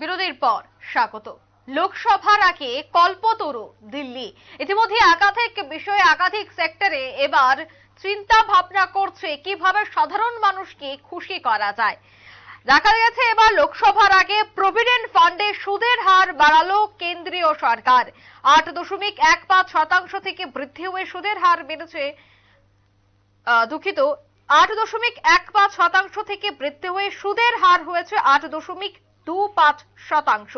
বিরতির পর স্বাগত। লোকসভার আগে কল্পতরু, দিল্লি। ইতিমধ্যে একাধিক বিষয়ে একাধিক সেক্টরে এবার চিন্তা ভাবনা করছে কীভাবে সাধারণ মানুষকে খুশি করা যায়। দেখা গেছে এবার লোকসভার আগে প্রভিডেন্ট ফান্ডে সুদের হার বাড়ালো কেন্দ্রীয় সরকার। আট দশমিক এক পাঁচ শতাংশ থেকে বৃদ্ধি হয়ে সুদের হার বেড়েছে। দুঃখিত, আট দশমিক এক পাঁচ শতাংশ থেকে বৃদ্ধি হয়ে সুদের হার হয়েছে আট দশমিক দু পাঁচ শতাংশ।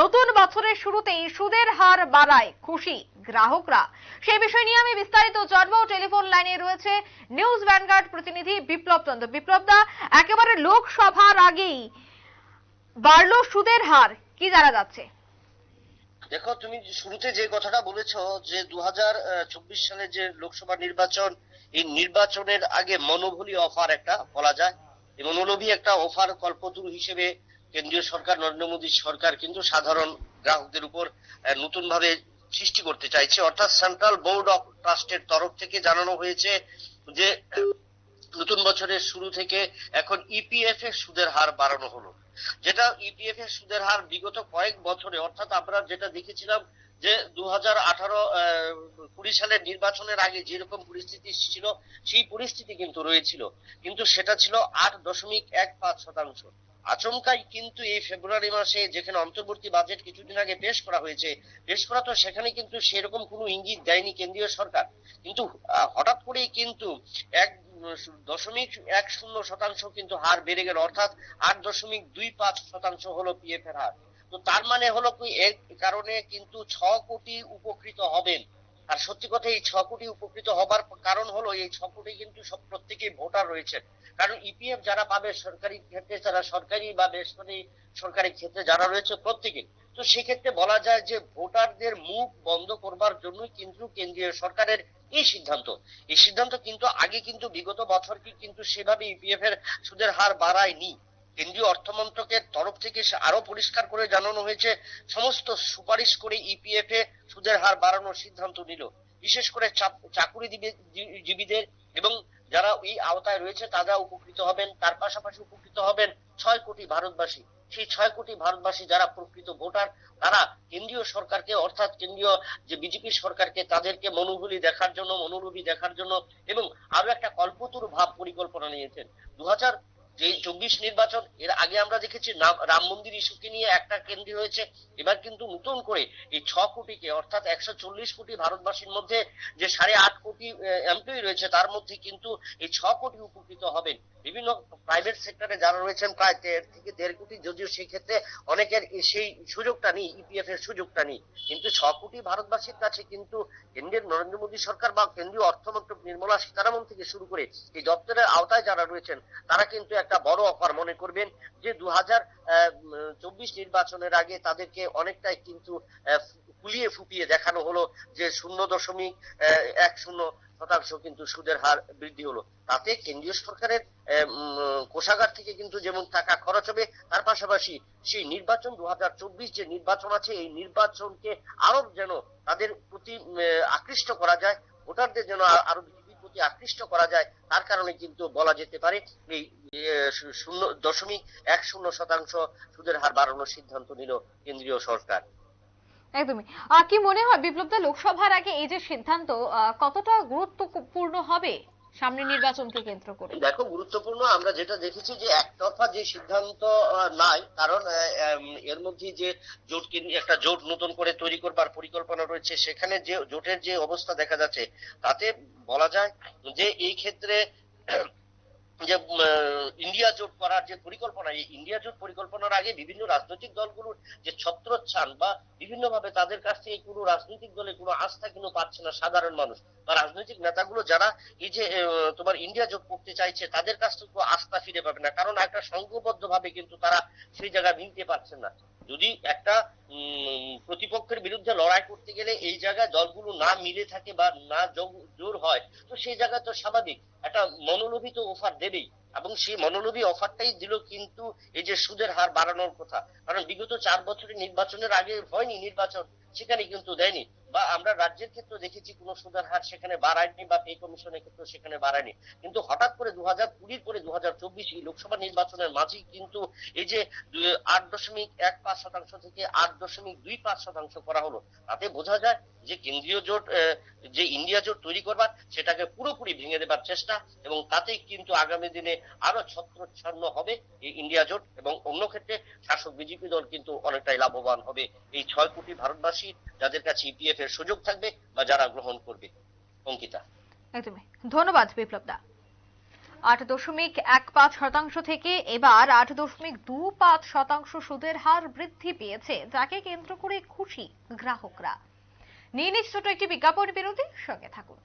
নতুন বছরের শুরুতেই সুদের হার বাড়ায় খুশি গ্রাহকরা। সেই বিষয় নিয়ে আমি বিস্তারিত টেলিফোন লাইনে রয়েছে নিউজ প্রতিনিধি বিপ্লব চন্দ্র। বিপ্লব দা, একেবারে লোকসভার আগেই সুদের হার। কি জানা যাচ্ছে? দেখো, তুমি শুরুতে যে কথাটা বলেছ যে দু সালে যে লোকসভা নির্বাচন, এই নির্বাচনের আগে মনোবলী অফার একটা বলা যায়। এই মনোলোভী একটা অফার কল্পতরু হিসেবে কেন্দ্রীয় সরকার, নরেন্দ্র মোদী সরকার কিন্তু সাধারণ গ্রাহকদের উপর নতুন ভাবে সৃষ্টি করতে চাইছে। অর্থাৎ সেন্ট্রাল বোর্ড অফ ট্রাস্টের তরফ থেকে জানানো হয়েছে যে, নতুন বছরের শুরু থেকে এখন ইপিএফ এর সুদের হার বাড়ানো হলো। যেটা ইপিএফ এর সুদের হার বিগত কয়েক বছরে, অর্থাৎ আমরা যেটা দেখেছিলাম যে দু হাজার আঠারো কুড়ি সালের নির্বাচনের আগে যেরকম পরিস্থিতি ছিল, সেই পরিস্থিতি কিন্তু রয়েছিল। কিন্তু সেটা ছিল আট দশমিক এক পাঁচ শতাংশ। আচমকাই কিন্তু এই ফেব্রুয়ারি মাসে যেখানে অন্তর্বর্তী বাজেট কিছুদিন আগে পেশ করা হয়েছে, পেশ করা তো সেখানে কিন্তু সেরকম কোনো ইঙ্গিত দেয়নি কেন্দ্রীয় সরকার। কিন্তু হঠাৎ করেই কিন্তু এক দশমিক এক শূন্য শতাংশ কিন্তু হার বেড়ে গেল, অর্থাৎ আট দশমিক দুই পাঁচ শতাংশ হলো পিএফ এর হার। তো তার মানে হলো কি, এর কারণে কিন্তু ছ কোটি উপকৃত হবেন। আর সত্যি কথা এই ছ কোটি উপকৃত হবার কারণ হলো, এই ছ কোটি কিন্তু সব প্রত্যেকেই ভোটার রয়েছে কারণ ইপিএফ যারা পাবে সরকারি ক্ষেত্রে যারা সরকারি বা বেসরকারি সরকারি ক্ষেত্রে যারা রয়েছে প্রত্যেকে তো সেক্ষেত্রে বলা যায় যে ভোটারদের মুখ বন্ধ করবার জন্য কিন্তু কেন্দ্রীয় সরকারের এই সিদ্ধান্ত। এই সিদ্ধান্ত কিন্তু আগে কিন্তু বিগত বছর কি কিন্তু সেভাবে ইপিএফ এর সুদের হার বাড়ায়নি। কেন্দ্রীয় অর্থমন্ত্রকের তরফ থেকে আরও পরিষ্কার করে জানানো হয়েছে, সমস্ত সুপারিশ করে ইপিএফ এ সুদের হার বাড়ানোর সিদ্ধান্ত নিল। বিশেষ করে চাকুরিজীবীদের এবং যারা এই আওতায় রয়েছে, তারা উপকৃত হবেন। তার পাশাপাশি উপকৃত হবেন ছয় কোটি ভারতবাসী। সেই ছয় কোটি ভারতবাসী যারা প্রকৃত ভোটার, তারা কেন্দ্রীয় সরকারকে, অর্থাৎ কেন্দ্রীয় যে বিজেপি সরকারকে, তাদেরকে মনোবলী দেখার জন্য মনোরূপী দেখার জন্য এবং আরও একটা কল্পতরু ভাব পরিকল্পনা নিয়েছেন। দু হাজার যে চব্বিশ নির্বাচন, এর আগে আমরা দেখেছি রাম মন্দির ইস্যুকে নিয়ে একটা কেন্দ্র হয়েছে। এবার কিন্তু নতুন করে এই ছ কোটিকে, অর্থাৎ একশো চল্লিশ কোটি ভারতবাসীর মধ্যে যে সাড়ে আট কোটি এমপ্লয়ি রয়েছে, তার মধ্যে কিন্তু এই ছ কোটি উপকৃত হবেন। বিভিন্ন প্রাইভেট সেক্টরে যারা রয়েছেন, প্রায় দেড় থেকে দেড় কোটি, যদিও সেই ক্ষেত্রে অনেকের সেই সুযোগটা নেই ইপিএফ এর সুযোগটা নেই। কিন্তু ছ কোটি ভারতবাসীর কাছে কিন্তু কেন্দ্রের নরেন্দ্র মোদী সরকার বা কেন্দ্রীয় অর্থমন্ত্রক নির্মলা সীতারামন থেকে শুরু করে এই দপ্তরের আওতায় যারা রয়েছেন, তারা কিন্তু একটা বড় অফার মনে করবেন যে দু চব্বিশ নির্বাচনের আগে তাদেরকে অনেকটাই কিন্তু ফুলিয়ে ফুপিয়ে দেখানো হলো যে শূন্য দশমিক এক শূন্য শতাংশ কিন্তু সুদের হার বৃদ্ধি হলো। তাতে কেন্দ্রীয় সরকারের কোষাগার থেকে কিন্তু যেমন টাকা খরচ হবে, তার পাশাপাশি সেই নির্বাচন দু হাজার চব্বিশ যে নির্বাচন আছে, এই নির্বাচনকে আরও যেন তাদের প্রতি আকৃষ্ট করা যায়, ভোটারদের যেন আরও প্রতি আকৃষ্ট করা যায়, তার কারণে কিন্তু বলা যেতে পারে এই শূন্য, দশমিক এক শূন্য শতাংশ সুদের হার বাড়ানোর সিদ্ধান্ত নিল কেন্দ্রীয় সরকার। একদমই। কি মনে হয় বিপ্লব দা, লোকসভার আগে এই যে সিদ্ধান্ত কতটা গুরুত্বপূর্ণ হবে? সামনে নির্বাচনকে কেন্দ্র করে। দেখো, গুরুত্বপূর্ণ আমরা যেটা দেখেছি যে একতরফা যে সিদ্ধান্ত নাই, কারণ এর মধ্যে যে জোট একটা জোট নতুন করে তৈরি করবার পরিকল্পনা রয়েছে, সেখানে যে জোটের যে অবস্থা দেখা যাচ্ছে, তাতে বলা যায় যে এই ক্ষেত্রে যে ইন্ডিয়া জোট করার যে পরিকল্পনা, এই ইন্ডিয়া জোট পরিকল্পনার আগে বিভিন্ন রাজনৈতিক দলগুলোর যে ছত্রচ্ছান বা বিভিন্ন ভাবে তাদের কাছ থেকে কোনো রাজনৈতিক দলে কোনো আস্থা কিন্তু পাচ্ছে না সাধারণ মানুষ বা রাজনৈতিক নেতাগুলো যারা এই যে তোমার ইন্ডিয়া জোট করতে চাইছে, তাদের কাছ থেকে আস্থা ফিরে পাবে না। কারণ একটা সংঘবদ্ধ ভাবে কিন্তু তারা সেই জায়গা মিলতে পারছে না। যদি একটা প্রতিপক্ষের বিরুদ্ধে লড়াই করতে গেলে এই জায়গায় দলগুলো না মিলে থাকে বা না জোর হয় তো সেই জায়গায় তো স্বাভাবিক। একটা মনোলোভী তো অফার দেবেই। এবং সেই মনোলোভী অফারটাই দিল কিন্তু এই যে সুদের হার বাড়ানোর কথা। কারণ বিগত চার বছরের নির্বাচনের আগে হয়নি নির্বাচন, সেখানে কিন্তু দেয়নি। বা আমরা রাজ্যের ক্ষেত্রে দেখেছি কোনো সুদের হার সেখানে বাড়ায়নি বা পে কমিশনের ক্ষেত্রে সেখানে বাড়ায়নি। কিন্তু হঠাৎ করে দু হাজার কুড়ির পরে দু হাজার চব্বিশ এই লোকসভা নির্বাচনের মাঝেই কিন্তু এই যে আট দশমিক এক পাঁচ শতাংশ থেকে আট দশমিক দুই পাঁচ শতাংশ করা হলো, তাতে বোঝা যায় যে কেন্দ্রীয় জোট যে ইন্ডিয়া জোট তৈরি করবার, সেটাকে পুরোপুরি ভেঙে দেবার চেষ্টা এবং তাতেই কিন্তু আগামী দিনে আরও ছত্রচ্ছন্ন হবে এই ইন্ডিয়া জোট এবং অন্য ক্ষেত্রে শাসক বিজেপি দল কিন্তু অনেকটাই লাভবান হবে। এই ছয় কোটি ভারতবাসী যাদের কাছে ইপিএফ এর সুযোগ থাকবে বা যারা গ্রহণ করবে। অঙ্কিতা। একদমই। ধন্যবাদ বিপ্লব দা আট দশমিক এক পাঁচ শতাংশ থেকে এবার আট দশমিক দু পাঁচ শতাংশ সুদের হার বৃদ্ধি পেয়েছে, যাকে কেন্দ্র করে খুশি গ্রাহকরা। নিয়ে নিচ্ছে ছোট একটি বিজ্ঞাপন বিরতি সঙ্গে থাকুন।